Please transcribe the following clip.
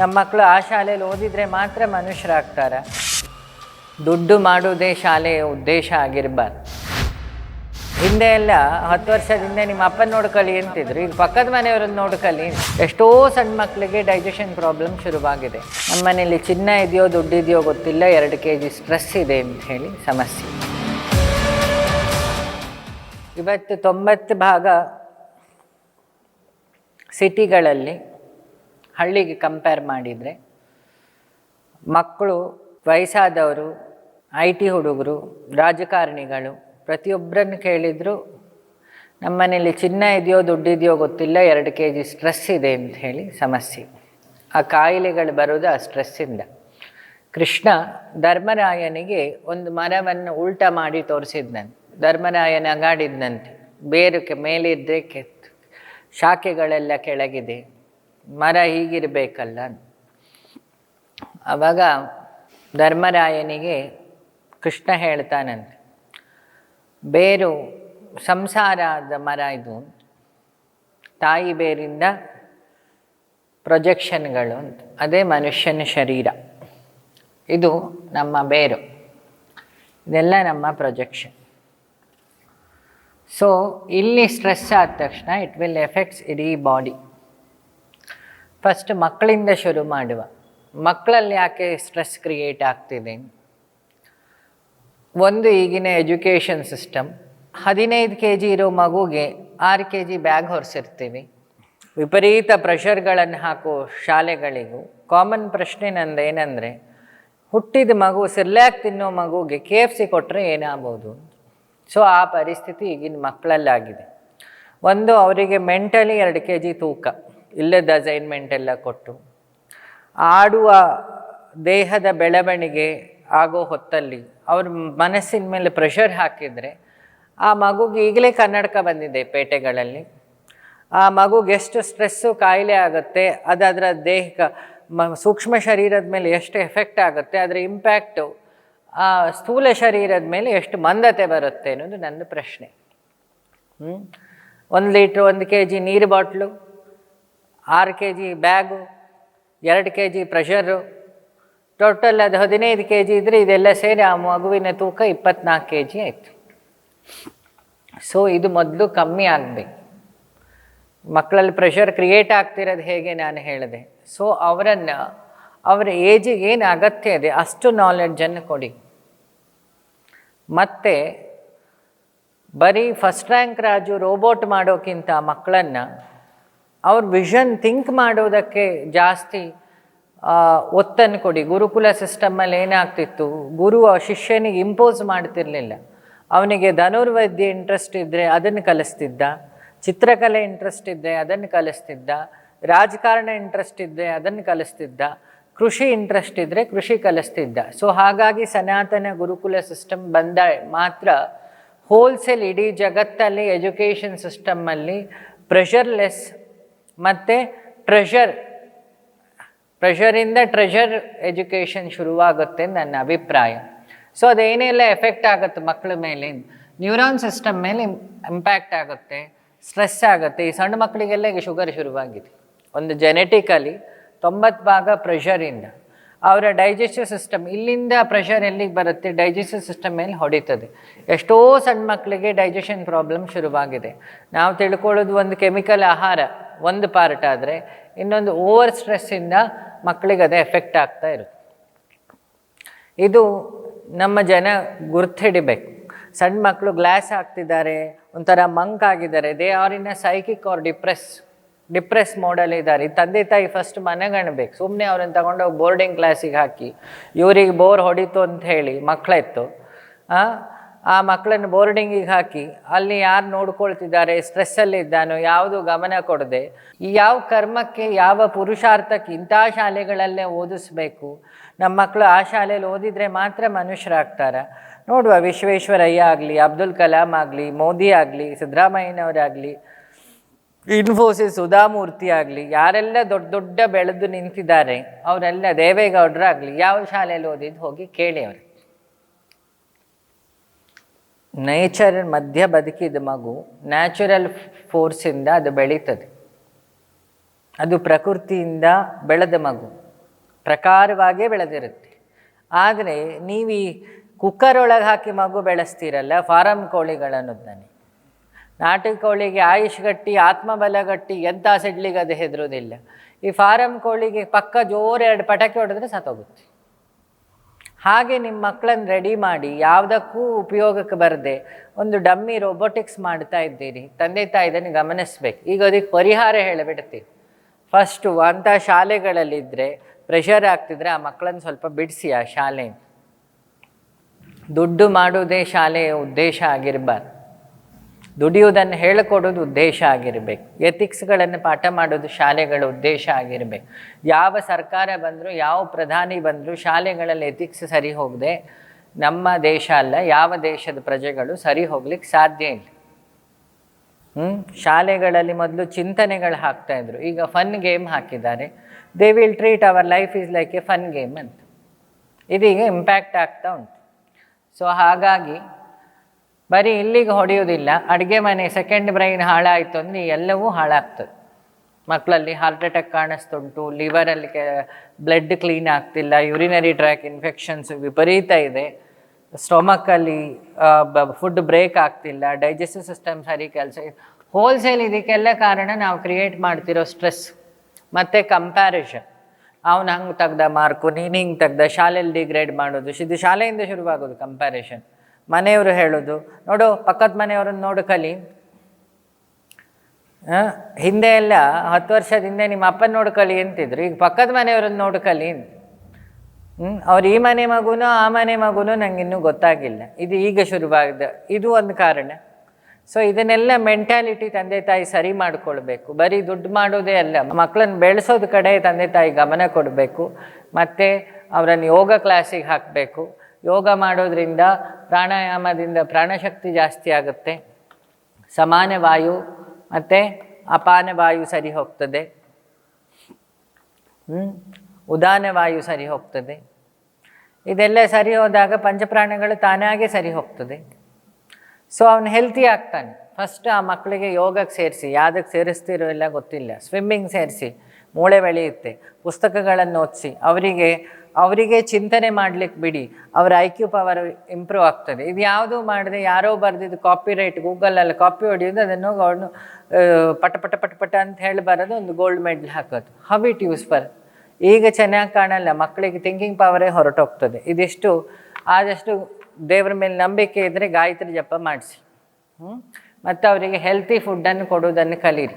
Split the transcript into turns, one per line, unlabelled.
ನಮ್ಮ ಮಕ್ಕಳು ಆ ಶಾಲೆಯಲ್ಲಿ ಓದಿದರೆ ಮಾತ್ರ ಮನುಷ್ಯರಾಗ್ತಾರೆ. ದುಡ್ಡು ಮಾಡೋದೇ ಶಾಲೆಯ ಉದ್ದೇಶ ಆಗಿರಬಾರ್ದು. ಹಿಂದೆ ಎಲ್ಲ ಹತ್ತು ವರ್ಷದಿಂದ ನಿಮ್ಮ ಅಪ್ಪನ ನೋಡ್ಕೊಳ್ಳಿ ಅಂತಿದ್ರು. ಈಗ ಪಕ್ಕದ ಮನೆಯವ್ರನ್ನ ನೋಡ್ಕೊಳ್ಳಿ. ಎಷ್ಟೋ ಸಣ್ಣ ಮಕ್ಕಳಿಗೆ ಡೈಜೆಷನ್ ಪ್ರಾಬ್ಲಮ್ ಶುರುವಾಗಿದೆ. ನಮ್ಮ ಮನೇಲಿ ಚಿನ್ನ ಇದೆಯೋ ದುಡ್ಡಿದೆಯೋ ಗೊತ್ತಿಲ್ಲ. ಎರಡು ಕೆ ಜಿ ಸ್ಟ್ರೆಸ್ ಇದೆ ಅಂತ ಹೇಳಿ ಸಮಸ್ಯೆ. ಇವತ್ತು ತೊಂಬತ್ತು ಭಾಗ ಸಿಟಿಗಳಲ್ಲಿ ಹಳ್ಳಿಗೆ ಕಂಪೇರ್ ಮಾಡಿದರೆ, ಮಕ್ಕಳು, ವಯಸ್ಸಾದವರು ಐ ಟಿ ಹುಡುಗರು, ರಾಜಕಾರಣಿಗಳು, ಪ್ರತಿಯೊಬ್ಬರನ್ನು ಕೇಳಿದ್ರು, ನಮ್ಮ ಮನೇಲಿ ಚಿನ್ನ ಇದೆಯೋ ದುಡ್ಡಿದೆಯೋ ಗೊತ್ತಿಲ್ಲ, ಎರಡು ಕೆ ಜಿ ಸ್ಟ್ರೆಸ್ ಇದೆ ಅಂತ ಹೇಳಿ ಸಮಸ್ಯೆ. ಆ ಕಾಯಿಲೆಗಳು ಬರೋದು ಆ ಸ್ಟ್ರೆಸ್ಸಿಂದ ಕೃಷ್ಣ ಧರ್ಮರಾಯನಿಗೆ ಒಂದು ಮರವನ್ನು ಉಲ್ಟಾ ಮಾಡಿ ತೋರಿಸಿದ್ನಂತೆ. ಧರ್ಮರಾಯನ ಅಗಾಡಿದ್ನಂತೆ. ಕೆ ಮೇಲಿದ್ದರೆ ಕೆತ್ತು. ಶಾಖೆಗಳೆಲ್ಲ ಕೆಳಗಿದೆ. ಮರ ಹೀಗಿರಬೇಕಲ್ಲ. ಆವಾಗ ಧರ್ಮರಾಯನಿಗೆ ಕೃಷ್ಣ ಹೇಳ್ತಾನಂತೆ, ಬೇರು ಸಂಸಾರದ ಮರ ಇದು. ತಾಯಿ ಬೇರಿಂದ ಪ್ರೊಜೆಕ್ಷನ್ಗಳು ಅಂತ. ಅದೇ ಮನುಷ್ಯನ ಶರೀರ. ಇದು ನಮ್ಮ ಬೇರು. ಇದೆಲ್ಲ ನಮ್ಮ ಪ್ರೊಜೆಕ್ಷನ್. ಸೊ ಇಲ್ಲಿ ಸ್ಟ್ರೆಸ್ ಆದ ತಕ್ಷಣ ಇಟ್ ವಿಲ್ ಎಫೆಕ್ಟ್ಸ್ ಇಡೀ ಬಾಡಿ ಫಸ್ಟ್ ಮಕ್ಕಳಿಂದ ಶುರು ಮಾಡುವ. ಮಕ್ಕಳಲ್ಲಿ ಯಾಕೆ ಸ್ಟ್ರೆಸ್ ಕ್ರಿಯೇಟ್ ಆಗ್ತಿದೆ? ಒಂದು ಈಗಿನ ಎಜುಕೇಷನ್ ಸಿಸ್ಟಮ್ ಹದಿನೈದು ಕೆ ಜಿ ಇರೋ ಮಗುಗೆ ಆರು ಕೆ ಜಿ ಬ್ಯಾಗ್ ಹೊರಿಸಿರ್ತೀವಿ. ವಿಪರೀತ ಪ್ರೆಷರ್ಗಳನ್ನು ಹಾಕೋ ಶಾಲೆಗಳಿಗೂ ಕಾಮನ್ ಪ್ರಶ್ನೆ ನಂದು ಏನಂದರೆ, ಹುಟ್ಟಿದ ಮಗು ಸಿರ್ಲ್ಯಾಕ್ ತಿನ್ನೋ ಮಗುಗೆ ಕೆ ಎಫ್ ಸಿ ಕೊಟ್ಟರೆ ಏನಾಗ್ಬೋದು? ಸೊ ಆ ಪರಿಸ್ಥಿತಿ ಈಗಿನ ಮಕ್ಕಳಲ್ಲಾಗಿದೆ. ಒಂದು, ಅವರಿಗೆ ಮೆಂಟಲಿ ಎರಡು ಕೆ ಜಿ ತೂಕ. ಇಲ್ಲದ ಅಸೈನ್ಮೆಂಟ್ ಎಲ್ಲ ಕೊಟ್ಟು ಆಡುವ ದೇಹದ ಬೆಳವಣಿಗೆ ಆಗೋ ಹೊತ್ತಲ್ಲಿ ಅವ್ರ ಮನಸ್ಸಿನ ಮೇಲೆ ಪ್ರೆಷರ್ ಹಾಕಿದರೆ ಆ ಮಗುಗೆ ಈಗಲೇ ಕನ್ನಡಕ ಬಂದಿದೆ ಪೇಟೆಗಳಲ್ಲಿ. ಆ ಮಗುಗೆ ಎಷ್ಟು ಸ್ಟ್ರೆಸ್ಸು ಕಾಯಿಲೆ ಆಗುತ್ತೆ, ಅದು ಅದರ ದೇಹಕ್ಕೆ ಮ ಸೂಕ್ಷ್ಮ ಶರೀರದ ಮೇಲೆ ಎಷ್ಟು ಎಫೆಕ್ಟ್ ಆಗುತ್ತೆ, ಅದರ ಇಂಪ್ಯಾಕ್ಟು ಆ ಸ್ಥೂಲ ಶರೀರದ ಮೇಲೆ ಎಷ್ಟು ಮಂದತೆ ಬರುತ್ತೆ ಅನ್ನೋದು ನನ್ನ ಪ್ರಶ್ನೆ. ಹ್ಞೂ ಒಂದು ಲೀಟ್ರ್ ಒಂದು ಕೆ ಜಿ ನೀರು ಬಾಟ್ಲು ಆರು ಕೆ ಜಿ ಬ್ಯಾಗು, ಎರಡು ಕೆ ಜಿ ಪ್ರೆಷರು, ಟೋಟಲ್ ಅದು ಹದಿನೈದು ಕೆ ಜಿ ಇದ್ದರೆ ಇದೆಲ್ಲ ಸೇರಿ ಆ ಮಗುವಿನ ತೂಕ ಇಪ್ಪತ್ನಾಲ್ಕು ಕೆ ಜಿ ಆಯಿತು. ಸೊ ಇದು ಮೊದಲು ಕಮ್ಮಿ ಆಗಬೇಕು. ಮಕ್ಕಳಲ್ಲಿ ಪ್ರೆಷರ್ ಕ್ರಿಯೇಟ್ ಆಗ್ತಿರೋದು ಹೇಗೆ ನಾನು ಹೇಳಿದೆ. ಸೊ ಅವರನ್ನು, ಅವರ ಏಜಿಗೆ ಏನು ಅಗತ್ಯ ಇದೆ ಅಷ್ಟು ನಾಲೆಡ್ಜನ್ನು ಕೊಡಿ. ಮತ್ತು, ಬರೀ ಫಸ್ಟ್ ರ್ಯಾಂಕ್ ರಾಜು ರೋಬೋಟ್ ಮಾಡೋಕ್ಕಿಂತ ಮಕ್ಕಳನ್ನು ಅವ್ರ ವಿಷನ್ ಥಿಂಕ್ ಮಾಡೋದಕ್ಕೆ ಜಾಸ್ತಿ ಒತ್ತನ್ನು ಕೊಡಿ. ಗುರುಕುಲ ಸಿಸ್ಟಮಲ್ಲಿ ಏನಾಗ್ತಿತ್ತು? ಗುರು ಆ ಶಿಷ್ಯನಿಗೆ ಇಂಪೋಸ್ ಮಾಡ್ತಿರ್ಲಿಲ್ಲ. ಅವನಿಗೆ ಧನುರ್ವೈದ್ಯ ಇಂಟ್ರೆಸ್ಟ್ ಇದ್ದರೆ ಅದನ್ನು ಕಲಿಸ್ತಿದ್ದ. ಚಿತ್ರಕಲೆ ಇಂಟ್ರೆಸ್ಟ್ ಇದ್ದರೆ ಅದನ್ನು ಕಲಿಸ್ತಿದ್ದ. ರಾಜಕಾರಣ ಇಂಟ್ರೆಸ್ಟ್ ಇದ್ದರೆ ಅದನ್ನು ಕಲಿಸ್ತಿದ್ದ. ಕೃಷಿ ಇಂಟ್ರೆಸ್ಟ್ ಇದ್ದರೆ ಕೃಷಿ ಕಲಿಸ್ತಿದ್ದ. ಸೊ ಹಾಗಾಗಿ ಸನಾತನ ಗುರುಕುಲ ಸಿಸ್ಟಮ್ ಬಂದ ಮಾತ್ರ ಹೋಲ್ಸೇಲ್ ಇಡೀ ಜಗತ್ತಲ್ಲಿ ಎಜುಕೇಷನ್ ಸಿಸ್ಟಮ್ಮಲ್ಲಿ ಪ್ರೆಷರ್ಲೆಸ್ ಮತ್ತು ಟ್ರೆಷರ್ ಪ್ರೆಷರಿಂದ ಟ್ರೆಷರ್ ಎಜುಕೇಷನ್ ಶುರುವಾಗುತ್ತೆ ನನ್ನ ಅಭಿಪ್ರಾಯ. ಸೊ ಅದೇನೆಲ್ಲ ಎಫೆಕ್ಟ್ ಆಗುತ್ತೆ ಮಕ್ಕಳ ಮೇಲೆ? ನ್ಯೂರಾನ್ ಸಿಸ್ಟಮ್ ಮೇಲೆ ಇಂಪ್ಯಾಕ್ಟ್ ಆಗುತ್ತೆ ಸ್ಟ್ರೆಸ್ ಆಗುತ್ತೆ. ಈ ಸಣ್ಣ ಮಕ್ಕಳಿಗೆಲ್ಲ ಈಗ ಶುಗರ್ ಶುರುವಾಗಿದೆ. ಒಂದು ಜೆನೆಟಿಕಲಿ ತೊಂಬತ್ತು ಭಾಗ ಪ್ರೆಷರಿಂದ ಅವರ ಡೈಜೆಸ್ಟಿವ್ ಸಿಸ್ಟಮ್ ಇಲ್ಲಿಂದ ಪ್ರೆಷರ್ ಎಲ್ಲಿಗೆ ಬರುತ್ತೆ? ಡೈಜೆಸ್ಟಿವ್ ಸಿಸ್ಟಮ್ ಮೇಲೆ ಹೊಡಿತದೆ. ಎಷ್ಟೋ ಸಣ್ಣ ಮಕ್ಕಳಿಗೆ ಡೈಜೆಷನ್ ಪ್ರಾಬ್ಲಮ್ ಶುರುವಾಗಿದೆ. ನಾವು ತಿಳ್ಕೊಳ್ಳೋದು ಒಂದು ಕೆಮಿಕಲ್ ಆಹಾರ, ಒಂದು ಪಾರ್ಟ್ ಆದರೆ ಇನ್ನೊಂದು ಓವರ್ ಸ್ಟ್ರೆಸ್ಸಿಂದ ಮಕ್ಕಳಿಗೆ ಅದೇ ಎಫೆಕ್ಟ್ ಆಗ್ತಾ ಇರುತ್ತೆ. ಇದು ನಮ್ಮ ಜನ ಗುರ್ತಿಡಿಬೇಕು. ಸಣ್ಣ ಮಕ್ಕಳು ಗ್ಲಾಸ್ ಹಾಕ್ತಿದ್ದಾರೆ, ಒಂಥರ ಮಂಕ್ ಆಗಿದ್ದಾರೆ. They are in a psychic or depress depress ಮೋಡಲ್ಲಿ ಇದ್ದಾರೆ. ಈ ತಂದೆ ತಾಯಿ ಫಸ್ಟ್ ಮನೆಗಣಬೇಕು. ಸುಮ್ಮನೆ ಅವ್ರನ್ನ ತಗೊಂಡೋಗಿ ಬೋರ್ಡಿಂಗ್ ಕ್ಲಾಸಿಗೆ ಹಾಕಿ ಇವರಿಗೆ ಬೋರ್ ಹೊಡಿತು ಅಂತ ಹೇಳಿ ಮಕ್ಕಳಿತ್ತು ಆ, ಮಕ್ಕಳನ್ನು ಬೋರ್ಡಿಂಗಿಗೆ ಹಾಕಿ ಅಲ್ಲಿ ಯಾರು ನೋಡ್ಕೊಳ್ತಿದ್ದಾರೆ ಸ್ಟ್ರೆಸ್ಸಲ್ಲಿ ಇದ್ದಾನೋ ಯಾವುದು ಗಮನ ಕೊಡದೆ ಯಾವ ಕರ್ಮಕ್ಕೆ ಯಾವ ಪುರುಷಾರ್ಥಕ್ಕೆ ಇಂಥ ಶಾಲೆಗಳಲ್ಲೇ ಓದಿಸ್ಬೇಕು? ನಮ್ಮ ಮಕ್ಕಳು ಆ ಶಾಲೆಯಲ್ಲಿ ಓದಿದರೆ ಮಾತ್ರ ಮನುಷ್ಯರಾಗ್ತಾರೆ. ನೋಡುವ ವಿಶ್ವೇಶ್ವರಯ್ಯ ಆಗಲಿ ಅಬ್ದುಲ್ ಕಲಾಂ ಆಗಲಿ ಮೋದಿ ಆಗಲಿ ಸಿದ್ದರಾಮಯ್ಯನವರಾಗಲಿ ಇನ್ಫೋಸಿಸ್ ಸುಧಾಮೂರ್ತಿ ಆಗಲಿ, ಯಾರೆಲ್ಲ ದೊಡ್ಡ ದೊಡ್ಡ ಬೆಳೆದು ನಿಂತಿದ್ದಾರೆ, ಅವರೆಲ್ಲ ದೇವೇಗೌಡರಾಗಲಿ ಯಾವ ಶಾಲೆಯಲ್ಲಿ ಓದಿದ್ದು ಹೋಗಿ ಕೇಳಿ ಅವರು. ನೇಚರ್ ಮಧ್ಯ ಬದುಕಿದ ಮಗು ನ್ಯಾಚುರಲ್ ಫೋರ್ಸಿಂದ ಅದು ಬೆಳೀತದೆ. ಅದು ಪ್ರಕೃತಿಯಿಂದ ಬೆಳೆದ ಮಗು, ಪ್ರಕಾರವಾಗೇ ಬೆಳೆದಿರುತ್ತೆ. ಆದರೆ, ನೀವು ಈ ಕುಕ್ಕರ್ ಒಳಗೆ ಹಾಕಿ ಮಗು ಬೆಳೆಸ್ತೀರಲ್ಲ ಫಾರಮ್ ಕೋಳಿಗಳನ್ನೊದ್ದಾನೆ ನಾಟಿ ಕೋಳಿಗೆ ಆಯುಷ್ ಗಟ್ಟಿ, ಆತ್ಮಬಲ ಗಟ್ಟಿ, ಎಂಥ ಸಿಡ್ಲಿಗೆ ಅದು ಹೆದರೋದಿಲ್ಲ ಈ ಫಾರಂ ಕೋಳಿಗೆ ಪಕ್ಕ ಜೋರು ಎರಡು ಪಟಾಕಿ ಹೊಡೆದ್ರೆ ಸತ್ತೋಗುತ್ತೆ. ಹಾಗೆ ನಿಮ್ಮ ಮಕ್ಕಳನ್ನು ರೆಡಿ ಮಾಡಿ ಯಾವುದಕ್ಕೂ ಉಪಯೋಗಕ್ಕೆ ಬರದೆ ಒಂದು ಡಮ್ಮಿ ರೋಬೋಟಿಕ್ಸ್ ಮಾಡ್ತಾ ಇದ್ದೀರಿ. ತಂದೆ ತಾಯಿದನ್ನು ಗಮನಿಸ್ಬೇಕು. ಈಗ ಅದಕ್ಕೆ ಪರಿಹಾರ ಹೇಳಿಬಿಡ್ತೀವಿ ಫಸ್ಟು ಅಂಥ ಶಾಲೆಗಳಲ್ಲಿದ್ದರೆ ಪ್ರೆಷರ್ ಆಗ್ತಿದ್ರೆ ಆ ಮಕ್ಕಳನ್ನು ಸ್ವಲ್ಪ ಬಿಡಿಸಿ ಆ ಶಾಲೆ ದುಡ್ಡು ಮಾಡೋದೇ ಶಾಲೆಯ ಉದ್ದೇಶ ಆಗಿರಬಾರ್ದು. ದುಡಿಯುವುದನ್ನು ಹೇಳಿಕೊಡೋದು ಉದ್ದೇಶ ಆಗಿರಬೇಕು. ಎಥಿಕ್ಸ್ಗಳನ್ನು ಪಾಠ ಮಾಡೋದು ಶಾಲೆಗಳ ಉದ್ದೇಶ ಆಗಿರಬೇಕು. ಯಾವ ಸರ್ಕಾರ ಬಂದರೂ, ಯಾವ ಪ್ರಧಾನಿ ಬಂದರೂ ಶಾಲೆಗಳಲ್ಲಿ ಎಥಿಕ್ಸ್ ಸರಿ ಹೋಗದೆ, ನಮ್ಮ ದೇಶ ಅಲ್ಲ, ಯಾವ ದೇಶದ ಪ್ರಜೆಗಳು ಸರಿ ಹೋಗ್ಲಿಕ್ಕೆ ಸಾಧ್ಯ ಇಲ್ಲ. ಹ್ಞೂ ಶಾಲೆಗಳಲ್ಲಿ ಮೊದಲು ಚಿಂತನೆಗಳು ಹಾಕ್ತಾಯಿದ್ರು ಈಗ ಫನ್ ಗೇಮ್ ಹಾಕಿದ್ದಾರೆ. They will treat our life is like a fun game ಅಂತ. ಇದೀಗ ಇಂಪ್ಯಾಕ್ಟ್ ಆಗ್ತಾ ಉಂಟು. ಸೊ ಹಾಗಾಗಿ ಬರೀ ಇಲ್ಲಿಗೆ ಹೊಡೆಯೋದಿಲ್ಲ ಅಡುಗೆ ಮನೆ ಸೆಕೆಂಡ್ ಬ್ರೈನ್ ಹಾಳಾಯಿತು ಅಂದರೆ ಎಲ್ಲವೂ ಹಾಳಾಗ್ತದೆ. ಮಕ್ಕಳಲ್ಲಿ ಹಾರ್ಟ್ ಅಟ್ಯಾಕ್ ಕಾಣಿಸ್ತುಂಟು ಲಿವರಲ್ಲಿ ಕೆ ಬ್ಲಡ್ ಕ್ಲೀನ್ ಆಗ್ತಿಲ್ಲ ಯೂರಿನರಿ ಟ್ರ್ಯಾಕ್ ಇನ್ಫೆಕ್ಷನ್ಸ್ ವಿಪರೀತ ಇದೆ. ಸ್ಟೊಮಕಲ್ಲಿ ಫುಡ್ ಬ್ರೇಕ್ ಆಗ್ತಿಲ್ಲ ಡೈಜೆಸ್ಟಿವ್ ಸಿಸ್ಟಮ್ ಸರಿ ಕೆಲಸ ಹೋಲ್ಸೇಲ್ ಇದಕ್ಕೆಲ್ಲ ಕಾರಣ ನಾವು ಕ್ರಿಯೇಟ್ ಮಾಡ್ತಿರೋ ಸ್ಟ್ರೆಸ್ ಮತ್ತು ಕಂಪ್ಯಾರಿಷನ್ ಅವನು ಹಂಗೆ ತೆಗ್ದ ಮಾರ್ಕು ನೀನು ಹಿಂಗೆ ತೆಗ್ದ ಶಾಲೆಯಲ್ಲಿ ಡಿಗ್ರೇಡ್ ಮಾಡೋದು, ಇದು ಶಾಲೆಯಿಂದ ಶುರುವಾಗೋದು ಕಂಪ್ಯಾರಿಷನ್ ಮನೆಯವರು ಹೇಳೋದು. ನೋಡು, ಪಕ್ಕದ ಮನೆಯವ್ರನ್ನ ನೋಡು ಕಲಿ. ಹಿಂದೆ ಎಲ್ಲ ಹತ್ತು ವರ್ಷದ ಹಿಂದೆ ನಿಮ್ಮ ಅಪ್ಪನ ನೋಡು ಕಲಿ ಅಂತಿದ್ರು. ಈಗ ಪಕ್ಕದ ಮನೆಯವ್ರನ್ನ ನೋಡ್ಕಲಿ ಹ್ಞೂ ಅವ್ರು ಈ ಮನೆ ಮಗುನೋ, ಆ ಮನೆ ಮಗುನೋ ನಂಗೆ ಇನ್ನೂ ಗೊತ್ತಾಗಿಲ್ಲ. ಇದು ಈಗ ಶುರುವಾಗಿದೆ. ಇದು ಒಂದು ಕಾರಣ. ಸೊ ಇದನ್ನೆಲ್ಲ ಮೆಂಟ್ಯಾಲಿಟಿ ತಂದೆ ತಾಯಿ ಸರಿ ಮಾಡಿಕೊಳ್ಬೇಕು. ಬರೀ ದುಡ್ಡು ಮಾಡೋದೇ ಅಲ್ಲ. ಮಕ್ಕಳನ್ನ ಬೆಳೆಸೋದು ಕಡೆ ತಂದೆ ತಾಯಿ ಗಮನ ಕೊಡಬೇಕು. ಮತ್ತು ಅವರನ್ನು ಯೋಗ ಕ್ಲಾಸಿಗೆ ಹಾಕಬೇಕು. ಯೋಗ ಮಾಡೋದ್ರಿಂದ ಪ್ರಾಣಾಯಾಮದಿಂದ ಪ್ರಾಣಶಕ್ತಿ ಜಾಸ್ತಿ ಆಗುತ್ತೆ. ಸಮಾನ ವಾಯು ಮತ್ತು ಅಪಾನ ವಾಯು ಸರಿ ಹೋಗ್ತದೆ? ಉದಾನ ವಾಯು ಸರಿ ಹೋಗ್ತದೆ. ಇದೆಲ್ಲ ಸರಿ ಹೋದಾಗ ಪಂಚಪ್ರಾಣಗಳು ತಾನಾಗೆ ಸರಿ ಹೋಗ್ತದೆ. ಸೊ ಅವನು ಹೆಲ್ತಿ ಆಗ್ತಾನೆ. ಫಸ್ಟ್ ಆ ಮಕ್ಕಳಿಗೆ ಯೋಗಕ್ಕೆ ಸೇರಿಸಿ, ಯಾವುದಕ್ಕೆ ಸೇರಿಸ್ತಿರೋ ಎಲ್ಲ ಗೊತ್ತಿಲ್ಲ. ಸ್ವಿಮ್ಮಿಂಗ್ ಸೇರಿಸಿ. ಮೂಳೆ ಬೆಳೆಯುತ್ತೆ. ಪುಸ್ತಕಗಳನ್ನು ಓದಿಸಿ, ಅವರಿಗೆ ಅವರಿಗೆ ಚಿಂತನೆ ಮಾಡಲಿಕ್ಕೆ ಬಿಡಿ. ಅವರ ಐ ಕ್ಯೂ ಪವರ್ ಇಂಪ್ರೂವ್ ಆಗ್ತದೆ. ಇದು ಯಾವುದೂ ಮಾಡದೆ, ಯಾರೋ ಬರೆದಿದ್ದು ಕಾಪಿ ರೈಟ್ ಗೂಗಲಲ್ಲಿ ಕಾಪಿ ಹೊಡೆಯೋದು, ಅದನ್ನು ಅವನು ಪಟ ಪಟ ಪಟ ಪಟ ಅಂತ ಹೇಳಿ ಬರೋದು ಒಂದು ಗೋಲ್ಡ್ ಮೆಡಲ್ ಹಾಕೋದು. ಹವ್ ಇಟ್ ಯೂಸ್ ಫರ್ ಈಗ ಚೆನ್ನಾಗಿ ಕಾಣಲ್ಲ ಮಕ್ಕಳಿಗೆ ಥಿಂಕಿಂಗ್ ಪವರೇ ಹೊರಟೋಗ್ತದೆ. ಇದಿಷ್ಟು, ಆದಷ್ಟು ದೇವರ ಮೇಲೆ ನಂಬಿಕೆ ಇದ್ದರೆ ಗಾಯತ್ರಿ ಜಪ ಮಾಡಿಸಿ. ಮತ್ತು ಅವರಿಗೆ ಹೆಲ್ತಿ ಫುಡ್ಡನ್ನು ಕೊಡೋದನ್ನು ಕಲೀರಿ.